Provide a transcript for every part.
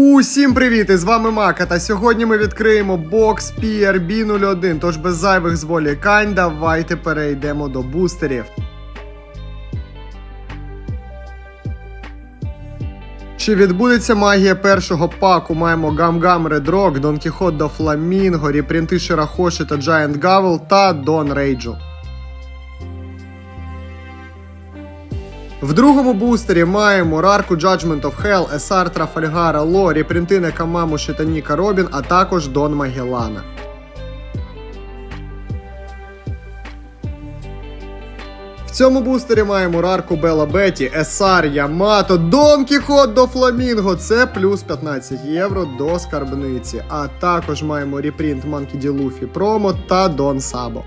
Усім привіт! З вами Мака. Та сьогодні ми відкриємо бокс PRB 01. Тож без зайвих зволікань, давайте перейдемо до бустерів. Чи відбудеться магія першого паку? Маємо Гам-Гам Red Rock, Дон Кіхот до Фламінго, репринти Ширахоші та Giant Gavel та Дон Рейджу. В другому бустері маємо Рарку Judgment of Hell, Есар Трафальгара Ло, репринти Некамаму Шитаніка Робін, а також Дон Магеллана. В цьому бустері маємо Рарку Бела Беті, Есар Ямато, Дон Кіхот до Фламінго. Це плюс 15 євро до скарбниці. А також маємо репринт Monkey D. Luffy Промо та Дон Сабо.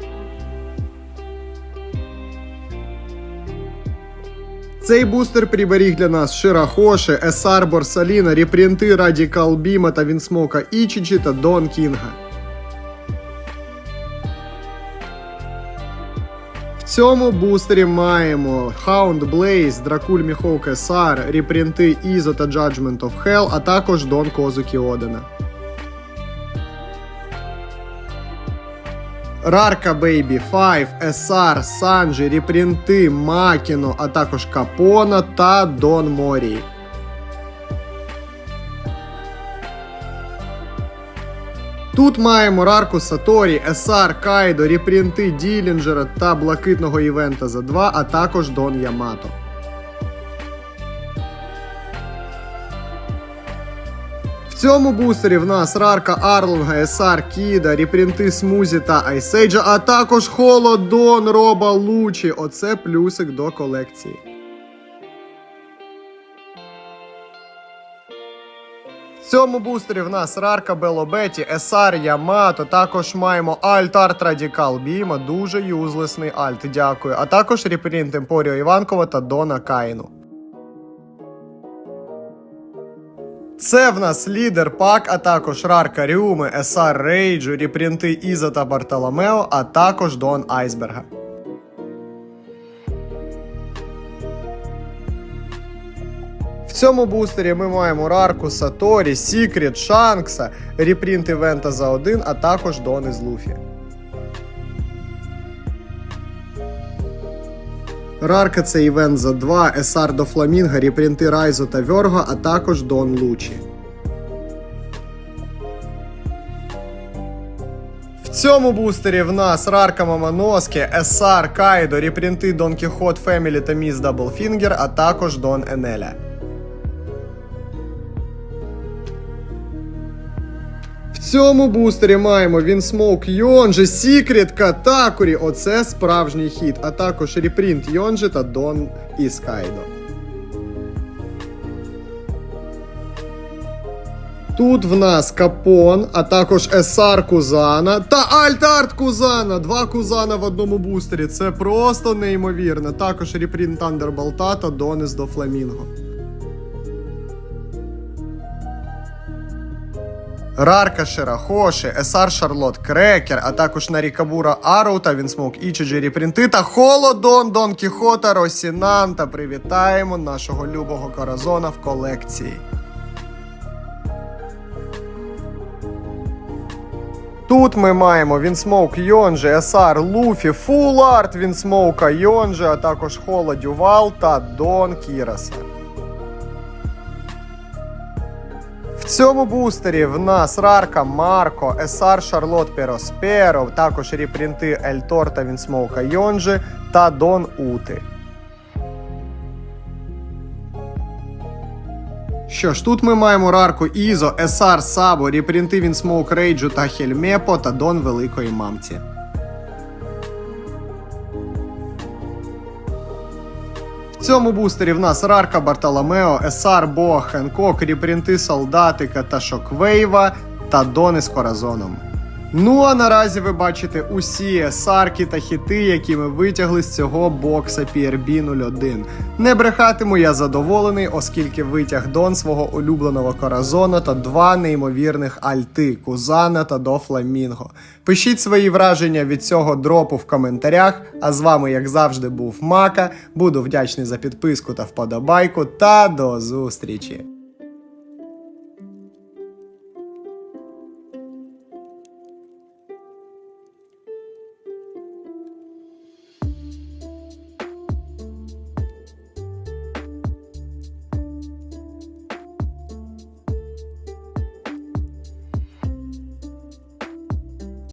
Цей бустер приберіг для нас Ширахоші, Есар Борсаліна, репринти Радікал Біма та Вінсмока Ічічі та Дон Кінга. В цьому бустері маємо Hound Blaze, Дракуль Міхоук Есар, репринти Ізо та Judgment of Hell, а також Дон Козукі Одена. Рарка Бейбі 5, Есар, Санджі, репринти, Макіно, а також Капона та Дон Морій. Тут маємо Рарку Саторі, Есар, Кайдо, репринти Ділінджера та блакитного івента за 2, а також Дон Ямато. В цьому бустері в нас Рарка Арлунга, Есар Кіда, репринти Смузі та Айсейджа, а також Холодон Роба Лучі. Оце плюсик до колекції. В цьому бустері в нас Рарка Белобеті, Есар Ямато, також маємо Альт Арт Радікал Біма, дуже юзлесний альт, дякую. А також репринт Емпоріо Іванкова та Дона Каїну. Це в нас лідер пак, а також Рарка Рюми, Есар Рейджу, репринти Іза та Бартоломео, а також Дон Айсберга. В цьому бустері ми маємо Рарку Саторі, Сікрет, Шанкса, репринт івента за один, а також Дон із Луфі. Рарка це івент за 2, Есар до Фламінга, репринти Райзо та Вьорго, а також Дон Лучі. В цьому бустері в нас Рарка Мамоноски, Есар, Кайдо, репринти Дон Кіхот, Фемілі та Міс Даблфінгер, а також Дон Енеля. Цьому бустері маємо Вінсмоук Йонжи, Сікрет, Катакурі. Оце справжній хід, а також репринт Йонжи та Дон із Кайдо. Тут в нас Капон, а також Есар Кузана та Альтарт Кузана. Два Кузана в одному бустері. Це просто неймовірно. Також репринт Тандерболта та Донес до Фламінго. Рарка Ширахоші, Есар Шарлот Крекер, а також Нарікабура Ароу та Вінсмок Ічиджі репринти та Холодон Дон Кіхота Росінанта. Привітаємо нашого любого Коразона в колекції. Тут ми маємо Вінсмоук Йонжи, Есар Луфі, Фул Арт Вінсмоука Йонжи, а також Холо Дювал та Дон Кіраса. Цьому бустері в нас Рарка Марко, Есар Шарлот Перосперо, також репринти Ельтор та Вінсмоука Йонжи та Дон Ути. Що ж, тут ми маємо Рарку Ізо, Есар Сабо, репринти Вінсмоук Рейджу та Хельмепо та Дон Великої Мамці. Цьому бустері в нас Рарка Бартоломео, Есар Боа Хенкок, репринти Солдатика та Шоквейва та Дони з Коразоном. Ну а наразі ви бачите усі есарки та хіти, які ми витягли з цього бокса PRB 01. Не брехатиму, я задоволений, оскільки витяг Дон свого улюбленого Коразона та два неймовірних альти Кузана та До Фламінго. Пишіть свої враження від цього дропу в коментарях. А з вами, як завжди, був Мака. Буду вдячний за підписку та вподобайку. Та до зустрічі!